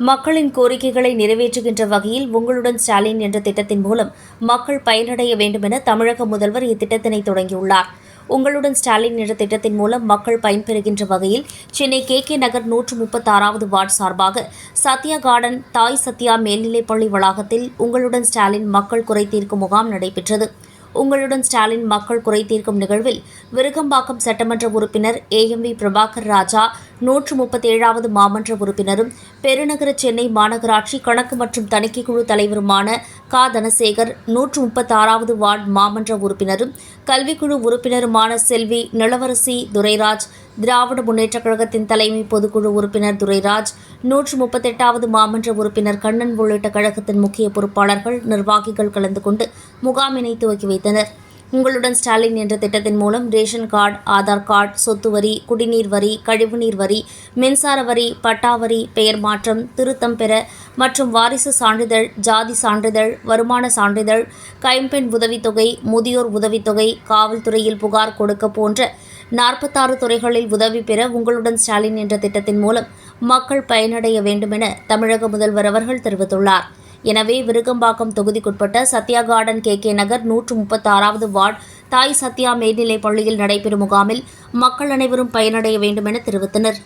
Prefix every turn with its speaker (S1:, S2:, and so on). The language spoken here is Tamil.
S1: மக்களின் கோரிக்கைகளை நிறைவேற்றுகின்ற வகையில் உங்களுடன் ஸ்டாலின் என்ற திட்டத்தின் மூலம் மக்கள் பயனடைய வேண்டும் என தமிழக முதல்வர் இத்திட்டத்தினை தொடங்கியுள்ளார். உங்களுடன் ஸ்டாலின் என்ற திட்டத்தின் மூலம் மக்கள் பயன்பெறுகின்ற வகையில் சென்னை கே கே நகர் நூற்று முப்பத்தாறாவது வார்டு சார்பாக சத்யா கார்டன் தாய் சத்யா மேல்நிலைப்பள்ளி வளாகத்தில் உங்களுடன் ஸ்டாலின் மக்கள் குறை தீர்க்கும் முகாம் நடைபெற்றது. உங்களுடன் ஸ்டாலின் மக்கள் குறை தீர்க்கும் நிகழ்வில் விருகம்பாக்கம் சட்டமன்ற உறுப்பினர் ஏஎம்வி பிரபாகர் ராஜா நூற்று முப்பத்தேழாவது மாமன்ற உறுப்பினரும் பெருநகர சென்னை மாநகராட்சி கணக்கு மற்றும் தணிக்கை குழு தலைவருமான கா. தனசேகர் நூற்று முப்பத்தாறாவது வார்டு மாமன்ற உறுப்பினரும் கல்விக்குழு உறுப்பினருமான செல்வி நிலவரசி துரைராஜ் திராவிட முன்னேற்றக் கழகத்தின் தலைமை பொதுக்குழு உறுப்பினர் துரைராஜ் நூற்று முப்பத்தெட்டாவது மாமன்ற உறுப்பினர் கண்ணன் உள்ளிட்ட கழகத்தின் முக்கிய பொறுப்பாளர்கள் நிர்வாகிகள் கலந்து கொண்டு முகாமினை துவக்கி வைத்தனர். உங்களுடன் ஸ்டாலின் என்ற திட்டத்தின் மூலம் ரேஷன் கார்டு ஆதார் கார்டு சொத்து வரி குடிநீர் வரி கழிவுநீர் வரி மின்சார வரி பட்டா வரி பெயர் மாற்றம் திருத்தம் பெற மற்றும் வாரிசு சான்றிதழ் ஜாதி சான்றிதழ் வருமான சான்றிதழ் கைம்பெண் உதவித்தொகை முதியோர் உதவித்தொகை காவல்துறையில் புகார் கொடுக்க போன்ற நாற்பத்தாறு துறைகளில் உதவி பெற உங்களுடன் ஸ்டாலின் என்ற திட்டத்தின் மூலம் மக்கள் பயனடைய வேண்டும் என தமிழக முதல்வர் அவர்கள் தெரிவித்துள்ளார். எனவே விருகம்பாக்கம் தொகுதிக்குட்பட்ட Sathya garden K K Nagar நூற்று முப்பத்தாறாவது வார்டு தாய் சத்யா மேல்நிலைப் பள்ளியில் நடைபெறும் முகாமில் மக்கள் அனைவரும் பயனடைய வேண்டும் என தெரிவித்தனர்.